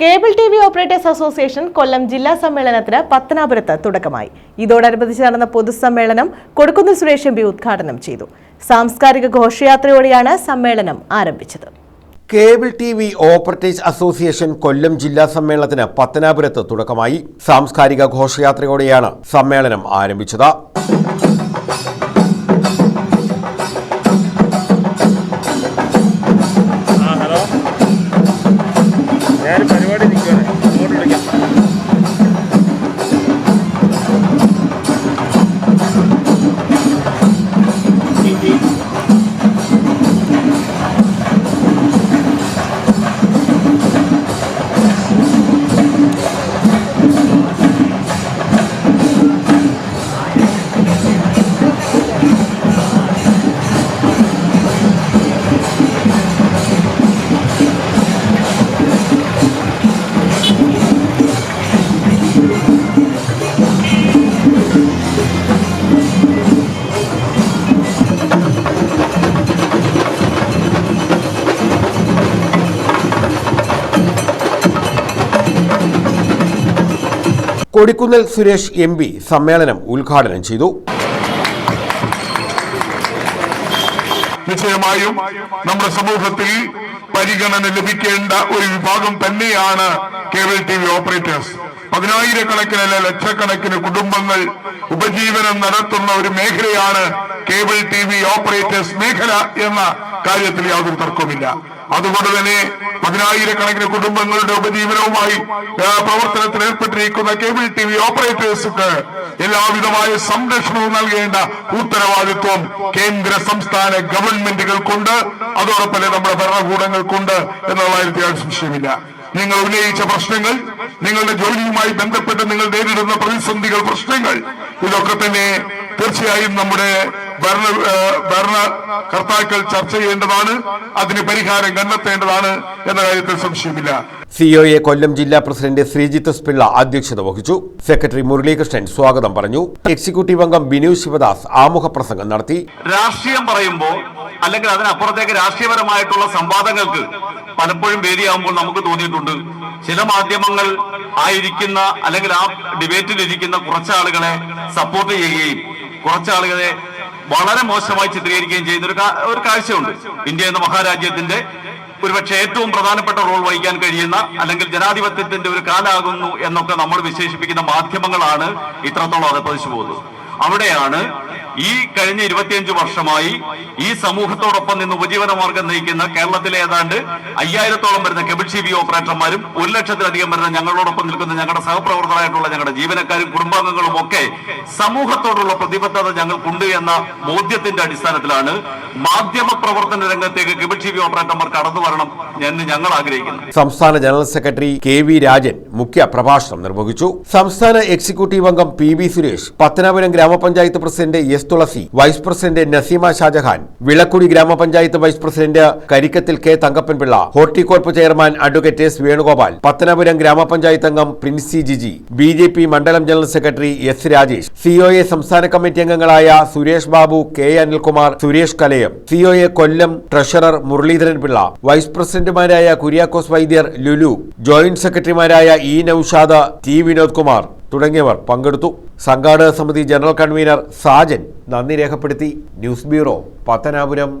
Cable T V operators association Kollam ജില്ലാ സമ്മേളനത്തിന് പത്തനാപുരത്ത് തുടക്കമായി. ഇതോടനുബന്ധിച്ച് നടന്ന പൊതുസമ്മേളനം കൊടുക്കുന്നിൽ സുരേഷ് എം പി ഉദ്ഘാടനം ചെയ്തു. സാംസ്കാരിക ഘോഷയാത്രയോടെയാണ് സമ്മേളനം ആരംഭിച്ചത്. Cable T V operators association Kollam ജില്ലാ സമ്മേളനത്തിന് പത്തനാപുരത്ത് തുടക്കമായി. സാംസ്കാരിക ഘോഷയാത്രയോടെയാണ് സമ്മേളനം ആരംഭിച്ചത്. ഞാൻ പരിപാടി നിൽക്കുകയാണ്. കൊടിക്കുന്നിൽ സുരേഷ് എം പി സമ്മേളനം ഉദ്ഘാടനം ചെയ്തു. നിശ്ചയമായും നമ്മുടെ സമൂഹത്തിൽ പരിഗണന ലഭിക്കേണ്ട ഒരു വിഭാഗം തന്നെയാണ് കേബിൾ ടി വി ഓപ്പറേറ്റേഴ്സ്. പതിനായിരക്കണക്കിന് അല്ല ലക്ഷക്കണക്കിന് കുടുംബങ്ങൾ ഉപജീവനം നടത്തുന്ന ഒരു മേഖലയാണ് കേബിൾ ടി വി ഓപ്പറേറ്റേഴ്സ് മേഖല എന്ന കാര്യത്തിൽ യാതൊരു തർക്കവുമില്ല. അതുകൊണ്ട് തന്നെ പതിനായിരക്കണക്കിന് കുടുംബങ്ങളുടെ ഉപജീവനവുമായി പ്രവർത്തനത്തിൽ ഏർപ്പെട്ടിരിക്കുന്ന കേബിൾ ടി വി ഓപ്പറേറ്റേഴ്സുക്ക് എല്ലാവിധമായ സംരക്ഷണവും നൽകേണ്ട ഉത്തരവാദിത്വം കേന്ദ്ര സംസ്ഥാന ഗവൺമെന്റുകൾക്കുണ്ട്. അതോടൊപ്പം നമ്മുടെ ഭരണകൂടങ്ങൾക്കുണ്ട് എന്നുള്ള കാര്യത്തിൽ സംശയമില്ല. നിങ്ങൾ ഉന്നയിച്ച പ്രശ്നങ്ങൾ നിങ്ങളുടെ ജോലിയുമായി ബന്ധപ്പെട്ട് നിങ്ങൾ നേരിടുന്ന പ്രതിസന്ധികൾ പ്രശ്നങ്ങൾ ഇതൊക്കെ തന്നെ തീർച്ചയായും നമ്മുടെ ഭരണ ഭരണ ഭരണകർത്താക്കൾ ചർച്ച ചെയ്യേണ്ടതാണ് അതിന് പരിഹാരം കണ്ടെത്തേണ്ടതാണ് എന്ന കാര്യത്തിൽ സംശയമില്ല. സിഒഎ കൊല്ലം ജില്ലാ പ്രസിഡന്റ് ശ്രീജിത്ത് പിള്ള അധ്യക്ഷത വഹിച്ചു. സെക്രട്ടറി മുരളീകൃഷ്ണൻ സ്വാഗതം പറഞ്ഞു. എക്സിക്യൂട്ടീവ് അംഗം ബിനു ശിവദാസ് ആമുഖ പ്രസംഗം നടത്തി. രാഷ്ട്രീയം പറയുമ്പോൾ അല്ലെങ്കിൽ അതിനപ്പുറത്തേക്ക് രാഷ്ട്രീയപരമായിട്ടുള്ള സംവാദങ്ങൾക്ക് പലപ്പോഴും വേദിയാകുമ്പോൾ നമുക്ക് തോന്നിയിട്ടുണ്ട്. ചില മാധ്യമങ്ങൾ ആയിരിക്കുന്ന അല്ലെങ്കിൽ ആ ഡിബേറ്റിൽ ഇരിക്കുന്ന കുറച്ച് ആളുകളെ സപ്പോർട്ട് ചെയ്യുകയും കുറച്ച് ആളുകളെ വളരെ മോശമായി ചിത്രീകരിക്കുകയും ചെയ്യുന്ന ഒരു ഒരു കാഴ്ചയുണ്ട്. ഇന്ത്യ എന്ന മഹാരാജ്യത്തിന്റെ ഒരുപക്ഷെ ഏറ്റവും പ്രധാനപ്പെട്ട റോൾ വഹിക്കാൻ കഴിയുന്ന അല്ലെങ്കിൽ ജനാധിപത്യത്തിന്റെ ഒരു കാലാകുന്നു എന്നൊക്കെ നമ്മൾ വിശേഷിപ്പിക്കുന്ന മാധ്യമങ്ങളാണ് ഇത്രത്തോളം അതപ്പതിച്ചു പോകുന്നത്. അവിടെയാണ് ഈ കഴിഞ്ഞ ഇരുപത്തിയഞ്ച് വർഷമായി ഈ സമൂഹത്തോടൊപ്പം നിന്ന് ഉപജീവന മാർഗം നയിക്കുന്ന കേരളത്തിലെ ഏതാണ്ട് അയ്യായിരത്തോളം വരുന്ന കെബിൾ ടി വി ഓപ്പറേറ്റർമാരും ഒരു ലക്ഷത്തിലധികം വരുന്ന ഞങ്ങളോടൊപ്പം നിൽക്കുന്ന ഞങ്ങളുടെ സഹപ്രവർത്തകരായിട്ടുള്ള ഞങ്ങളുടെ ജീവനക്കാരും കുടുംബാംഗങ്ങളും ഒക്കെ സമൂഹത്തോടുള്ള പ്രതിബദ്ധത ഞങ്ങൾക്കുണ്ട് എന്ന ബോധ്യത്തിന്റെ അടിസ്ഥാനത്തിലാണ് മാധ്യമ പ്രവർത്തന രംഗത്തേക്ക് കെബിൾ ടി വി ഓപ്പറേറ്റർമാർ കടന്നു വരണം എന്ന് ഞങ്ങൾ ആഗ്രഹിക്കുന്നു. സംസ്ഥാന general secretary K V Rajan മുഖ്യ പ്രഭാഷണം നിർവഹിച്ചു. സംസ്ഥാന എക്സിക്യൂട്ടീവ് അംഗം പി ബി സുരേഷ് പത്തനാപുരം ഗ്രാമപഞ്ചായത്ത് president Thulasi vice president Naseema Shajahan Vilakkudi ഗ്രാമപഞ്ചായത്ത് vice president Karikkathil K Thankappanpillai Horticorp chairman advocate S Venugopal Pathanapuram ഗ്രാമപഞ്ചായത്ത് അംഗം Princy Giji B J P മണ്ഡലം general secretary S Rajesh COA സംസ്ഥാന committee അംഗങ്ങളായ Suresh Babu K Anilkumar Suresh Kalayam COA Kollam treasurer Muraleedharan Pillai vice പ്രസിഡന്റുമാരായ Kuriakose Vaidyar Lulu joint സെക്രട്ടറിമാരായ E Naushad T Vinod Kumar. തുടങ്ങിയവർ പങ്കെടുത്തു. സംഘാടക സമിതി ജനറൽ കൺവീനർ സാജൻ നന്ദി രേഖപ്പെടുത്തി. News bureau Pathanapuram.